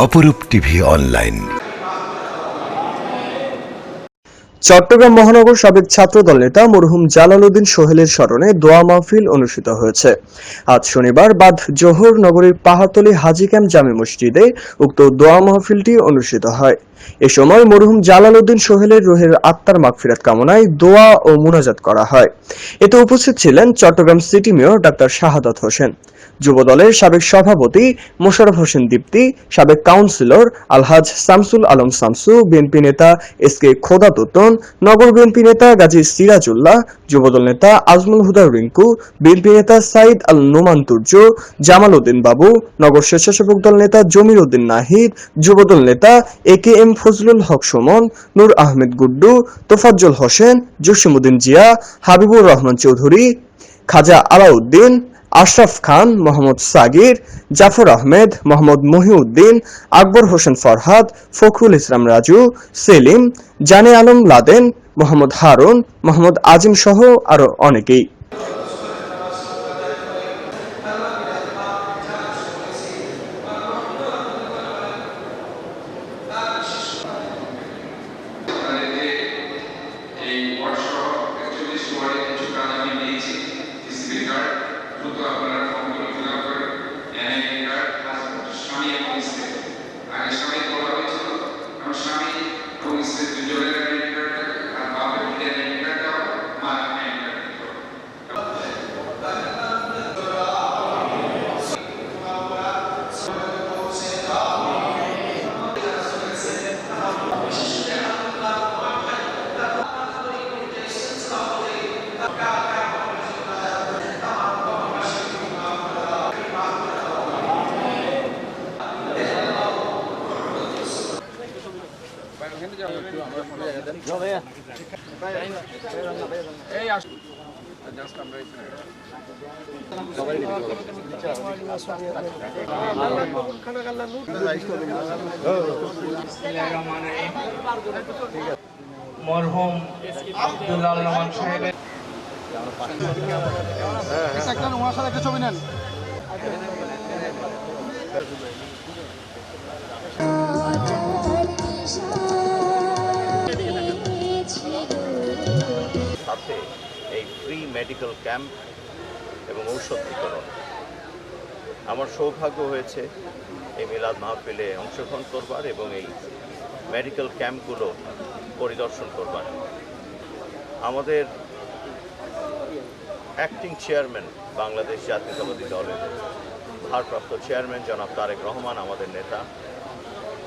অপরূপ TV online. Chittagong মহানগর সাবেক ছাত্রদল নেতা মরহুম জালাল উদ্দিন সোহেলের স্মরণে দোয়া মাহফিল অনুষ্ঠিত হয়েছে। আজ শনিবার বাদ জোহর নগরীর পাহাতলি হাজি ক্যাম্প জামে মসজিদে উক্ত দোয়া মাহফিলটি অনুষ্ঠিত হয়। এ সময় মরহুম জালালউদ্দিন সোহেলের রোহের আত্মার মাগফিরাত কামনায় দোয়া ও মুনাজাত করা হয়। এতে উপস্থিত ছিলেন Chittagong city mayor doctor Shahadat Hossain. যুবদলের সাবেক সভাপতি মোশাররফ হোসেন দীপ্তি, সাবেক কাউন্সিলর আলহাজ শামসুল আলম শামসু, বিএনপি নেতা এস কে খোদা তোতন, নগর বিএনপি নেতা গাজী সিরাজুল্লাহ, যুবদল নেতা আজমুল হুদা রিঙ্কু, বিএনপি নেতা সাইদ আল নোমান তুর্য, জামাল উদ্দিন বাবু, নগর স্বেচ্ছাসেবক দল নেতা জমির উদ্দিন নাহিদ, যুবদল নেতা A K M Fazlul Haque Sumon, Nur Ahmed Guddu, Tofazzal Hossain Jasimuddin Zia, Habibur Rahman Chowdhury, Khaja Alauddin, Ashraf Khan, Mohammad Sagir, Jafar Ahmed, Mohammad Mohiuddin, Akbar Hossain Farhad, Fakhrul Islam Raju, Selim, Jane Alam Laden, Mohammad Harun, Mohammad Azim সহ আরও অনেকেই। স্বামী এবং স্ত্রী। আগে স্বামী বলা হয়েছিল আমার স্বামী এবং স্ত্রী দুজনের মরহুম আব্দুল্লাহ রহমান সাহেবের সাথে মেডিকেল ক্যাম্প এবং ঔষধ বিতরণ আমার সৌভাগ্য হয়েছে এই মিলাদ মাহফিলে অংশগ্রহণ করবার এবং এই মেডিকেল ক্যাম্পগুলো পরিদর্শন করবার। আমাদের অ্যাক্টিং চেয়ারম্যান বাংলাদেশ জাতীয়তাবাদী দলের ভারপ্রাপ্ত চেয়ারম্যান জনাব তারেক রহমান, আমাদের নেতা।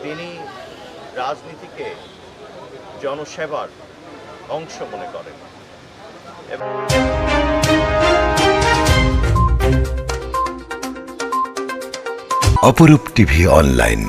তিনি রাজনীতিকে জনসেবার অংশ মনে করেন। অপরূপ টিভি অনলাইন।